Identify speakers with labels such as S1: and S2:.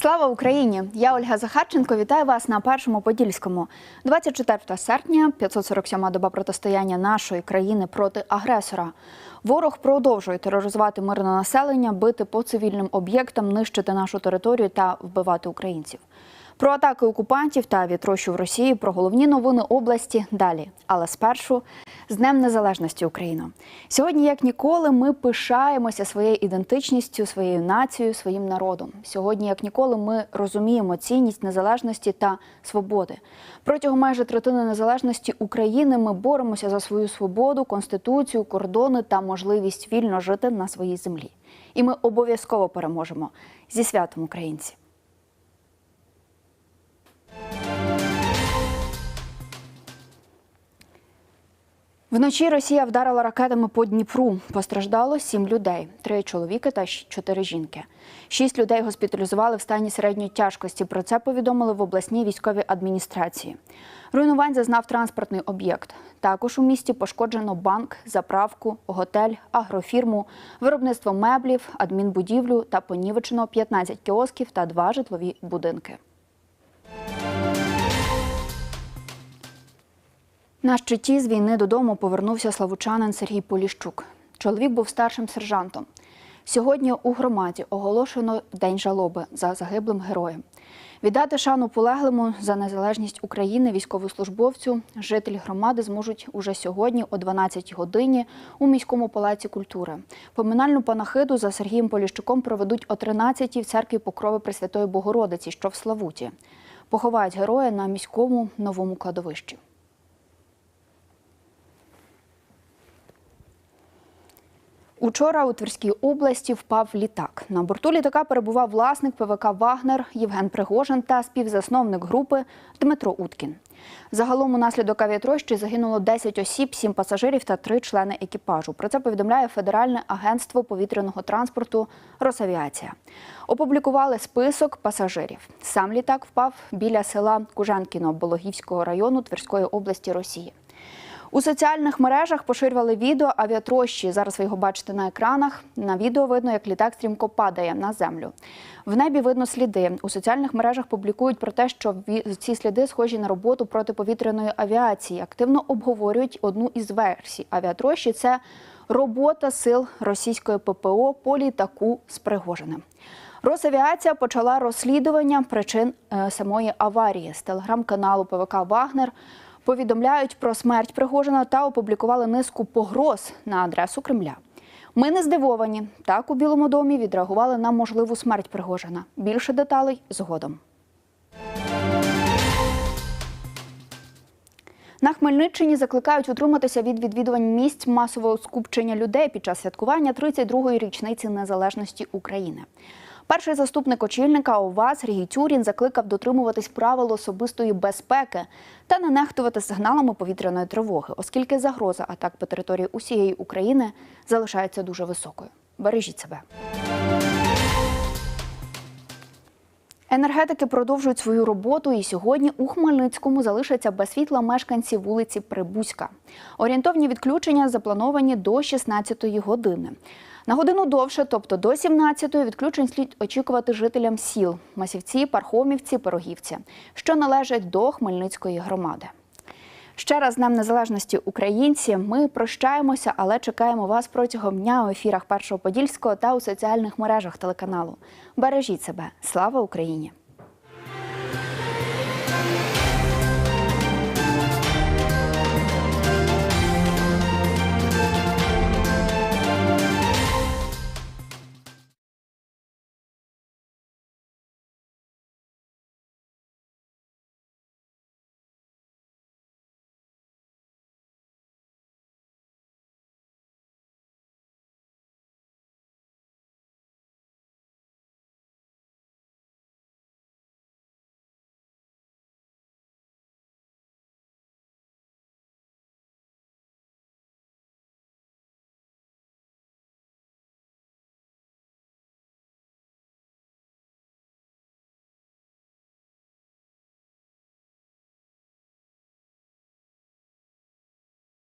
S1: Слава Україні! Я Ольга Захарченко. Вітаю вас на першому подільському. 24 серпня, 547-ма доба протистояння нашої країни проти агресора. Ворог продовжує тероризувати мирне населення, бити по цивільним об'єктам, нищити нашу територію та вбивати українців. Про атаки окупантів та вітрощу в Росії, про головні новини області далі. Але спершу з Днем Незалежності України. Сьогодні, як ніколи, ми пишаємося своєю ідентичністю, своєю нацією, своїм народом. Сьогодні, як ніколи, ми розуміємо цінність незалежності та свободи. Протягом майже третини незалежності України ми боремося за свою свободу, конституцію, кордони та можливість вільно жити на своїй землі. І ми обов'язково переможемо зі святом українці. Вночі Росія вдарила ракетами по Дніпру. Постраждало сім людей: три чоловіки та чотири жінки. Шість людей госпіталізували в стані середньої тяжкості. Про це повідомили в обласній військовій адміністрації. Руйнувань зазнав транспортний об'єкт. Також у місті пошкоджено банк, заправку, готель, агрофірму, виробництво меблів, адмінбудівлю та понівечено 15 кіосків та два житлові будинки. На щиті з війни додому повернувся славучанин Сергій Поліщук. Чоловік був старшим сержантом. Сьогодні у громаді оголошено День жалоби за загиблим героєм. Віддати шану полеглому за незалежність України військовослужбовцю жителі громади зможуть уже сьогодні о 12 годині у міському палаці культури. Поминальну панахиду за Сергієм Поліщуком проведуть о 13 в церкві Покрови Пресвятої Богородиці, що в Славуті. Поховають героя на міському новому кладовищі. Учора у Тверській області впав літак. На борту літака перебував власник ПВК Вагнер Євген Пригожин та співзасновник групи Дмитро Уткін. Загалом унаслідок авіатрощі загинуло 10 осіб, 7 пасажирів та 3 члени екіпажу. Про це повідомляє Федеральне агентство повітряного транспорту Росавіація. Опублікували список пасажирів. Сам літак впав біля села Кужанкіно Бологівського району Тверської області Росії. У соціальних мережах поширювали відео авіатрощі. Зараз ви його бачите на екранах. На відео видно, як літак стрімко падає на землю. В небі видно сліди. У соціальних мережах публікують про те, що ці сліди схожі на роботу протиповітряної авіації. Активно обговорюють одну із версій авіатрощі. Це робота сил російської ППО по літаку з Пригожиним. Росавіація почала розслідування причин е, самої аварії з телеграм-каналу ПВК Вагнер. Повідомляють про смерть Пригожина та опублікували низку погроз на адресу Кремля. Ми не здивовані. Так у Білому домі відреагували на можливу смерть Пригожина. Більше деталей згодом. На Хмельниччині закликають утриматися від відвідувань місць масового скупчення людей під час святкування 32-ї річниці незалежності України. Перший заступник очільника ОВА Сергій Тюрін закликав дотримуватись правил особистої безпеки та не нехтувати сигналами повітряної тривоги, оскільки загроза атак по території усієї України залишається дуже високою. Бережіть себе. Енергетики продовжують свою роботу, і сьогодні у Хмельницькому залишаться без світла мешканці вулиці Прибузька. Орієнтовні відключення заплановані до 16-ї години. На годину довше, тобто до 17-ї, відключень слід очікувати жителям сіл Масівці, Пархомівці, Пирогівці, що належать до Хмельницької громади. Ще раз з нам Незалежності українці. Ми прощаємося, але чекаємо вас протягом дня у ефірах Першого Подільського та у соціальних мережах телеканалу. Бережіть себе. Слава Україні!